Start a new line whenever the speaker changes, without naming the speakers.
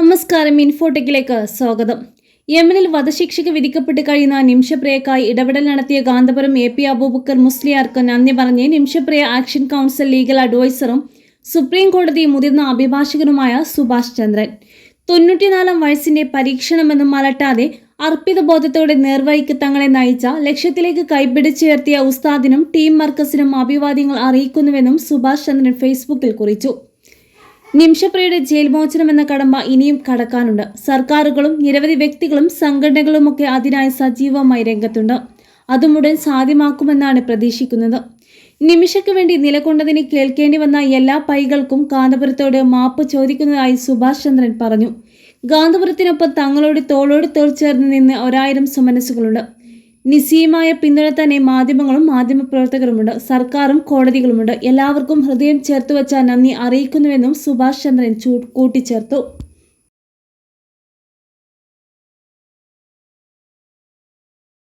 നമസ്കാരം ഇൻഫോടെക്കിലേക്ക് സ്വാഗതം. യമനിൽ വധശിക്ഷയ്ക്ക് വിധിക്കപ്പെട്ട് കഴിയുന്ന നിമിഷപ്രിയക്കായി ഇടപെടൽ നടത്തിയ കാന്തപുരം എ പി അബൂബക്കർ മുസ്ലിയാർക്ക് നന്ദി പറഞ്ഞ് നിമിഷപ്രിയ ആക്ഷൻ കൗൺസിൽ ലീഗൽ അഡ്വൈസറും സുപ്രീം കോടതി മുതിർന്ന അഭിഭാഷകനുമായ സുഭാഷ് ചന്ദ്രൻ. തൊണ്ണൂറ്റിനാലാം വയസ്സിന്റെ പരീക്ഷണമെന്നും അലട്ടാതെ അർപ്പിത ബോധത്തോടെ നേർവഴിക്ക് തങ്ങളെ നയിച്ച ലക്ഷ്യത്തിലേക്ക് കൈപിടിച്ചുയർത്തിയ ഉസ്താദിനും ടീം മർക്കസിനും അഭിവാദ്യങ്ങൾ അറിയിക്കുന്നുവെന്നും സുഭാഷ് ചന്ദ്രൻ ഫേസ്ബുക്കിൽ കുറിച്ചു. നിമിഷപ്രിയയുടെ ജയിൽ മോചനം എന്ന കടമ്പ ഇനിയും കടക്കാനുണ്ട്. സർക്കാരുകളും നിരവധി വ്യക്തികളും സംഘടനകളുമൊക്കെ അതിനായി സജീവമായി രംഗത്തുണ്ട്. അതുമുടൻ സാധ്യമാക്കുമെന്നാണ് പ്രതീക്ഷിക്കുന്നത്. നിമിഷയ്ക്ക് വേണ്ടി നിലകൊണ്ടതിന് കേൾക്കേണ്ടി വന്ന എല്ലാ പൈകൾക്കും കാന്തപുരത്തോട് മാപ്പ് ചോദിക്കുന്നതായി സുഭാഷ് ചന്ദ്രൻ പറഞ്ഞു. ഗാന്ധപുരത്തിനൊപ്പം തങ്ങളോട് തോളോട് തോൾ ചേർന്ന് നിന്ന് ഒരായിരം സുമനസ്സുകളുണ്ട് നിസ്സീയമായ പിന്തുണ തന്നെ മാധ്യമങ്ങളും മാധ്യമപ്രവർത്തകരുമുണ്ട്. സർക്കാരും കോടതികളുമുണ്ട്. എല്ലാവർക്കും ഹൃദയം ചേർത്ത് വച്ച നന്ദി അറിയിക്കുന്നുവെന്നും സുഭാഷ് ചന്ദ്രൻ കൂട്ടിച്ചേർത്തു.